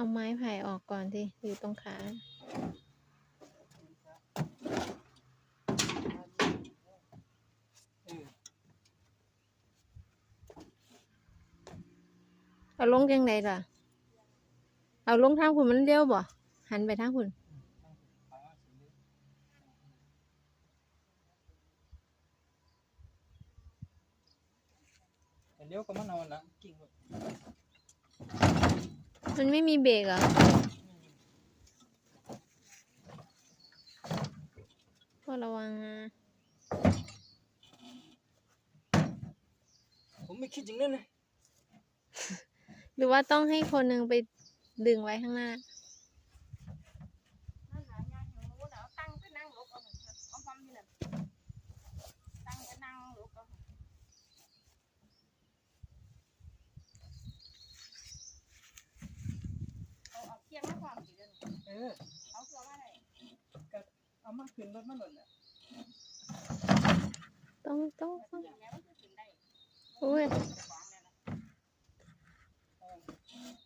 เอาไม้ไผ่ออกก่อนที่อยู่ตรงขาเอาลงยังไงล่ะ เอาลงทางคุณมันเลี้ยวบ่ หันไปทางคุณเลี้ยวก็มันเอาลังกิ่งไว้ มันไม่มีเบรกเหรอก็ระวังนะผมไม่คิดอย่างนั้นเลยหรือว่าต้องให้คนหนึ่งไปดึงไว้ข้างหน้า นั่นหายากอยู่นู้นเอาตั้งไปนั่งหลบเอาหั่นเอาความนี่แหละตั้งไปนั่งหลบเอาหั่นเอาเอาเคียงมาความสิ เอเอเอาตัวมาได้เอามาขึ้นรถมาหล่นอะต้องต้องต้องเคียงแล้วมันจะขึ้นได้อุ้ยของเนี่ยนะ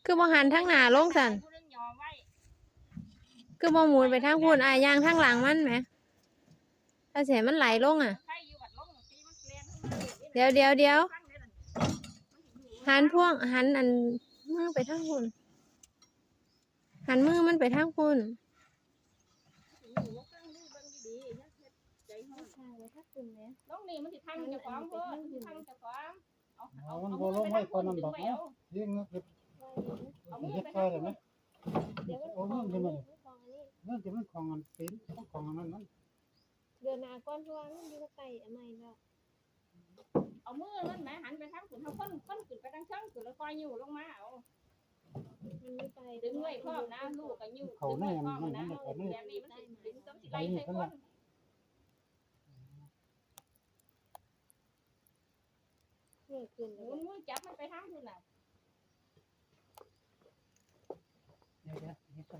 คือบ่หันทางหน้าลงสันผู้เรื่องยอไว้คือบ่หมุนไปทางคุณอายางทางหลังมันไหมถ้าเสียมันไหลลงอะ เดี๋ยวเดี๋ยวเดี๋ยวหันพ่วงหันอันมือไปทางคุณ หันมือมันไปทางคุณอยู่ว่าตั้งดูเบิ่งดีๆอย่าเฮ็ดใจฮ้องนี่มันสิทังเจ้าของเพิ่นทังเจ้าของเอาเอาเอามันเอาบ่ลงไว้ก่อนนั่นดอกเนาะยิงนะเฮ็ดเอามือเฮ็ดไปใส่ทางไหมเอาเรื่องขึ้นมาเลยเรื่องที่มันของอันเป็นของอันนั้นมันเดือนหน้าก้อนเพราะว่ามันอยู่ใกล้อันใหม่แล้วเอามือนั่นแหมหันไปทางขุนเฮาคนคนขึ้นไปทางเชิงขึ้นแล้วคอยอยู่ลงมาเอา ดึงไว้พร้อมนะลูกก็อยู่เขาดึงแน่ไว้พร้อมัมนะมันเขาแน่แบบนี้มันสิดึงต้องสิไล่ใส่คนเมื่อคืนหมุนมือจับมันไปทางคุณน่ะเดี๋ยวเดี๋ยวเฮ็ดไป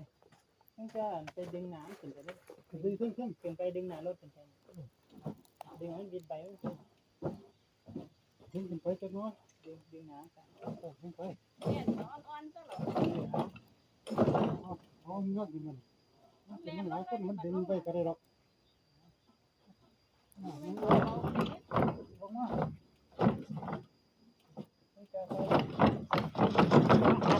มันจะไปดึงหนามขึ้นไปเลยคือดึงขึ้นขึ้นขึ้นไปดึงหนารถขึ้นไปดึงให้มันบินไปมันขึ้น ขึ้นขึ้นไปจักหน้อยดึงดึงหนามไปเอาขึ้นไปเนี่ยอ่อนๆก็หรอเอาเงือกอยู่มันมันเป็นมันหลายคนมันดึงไปก็ได้หรอกอ่ามันเอาเอาเอาไปลงมามันจะไป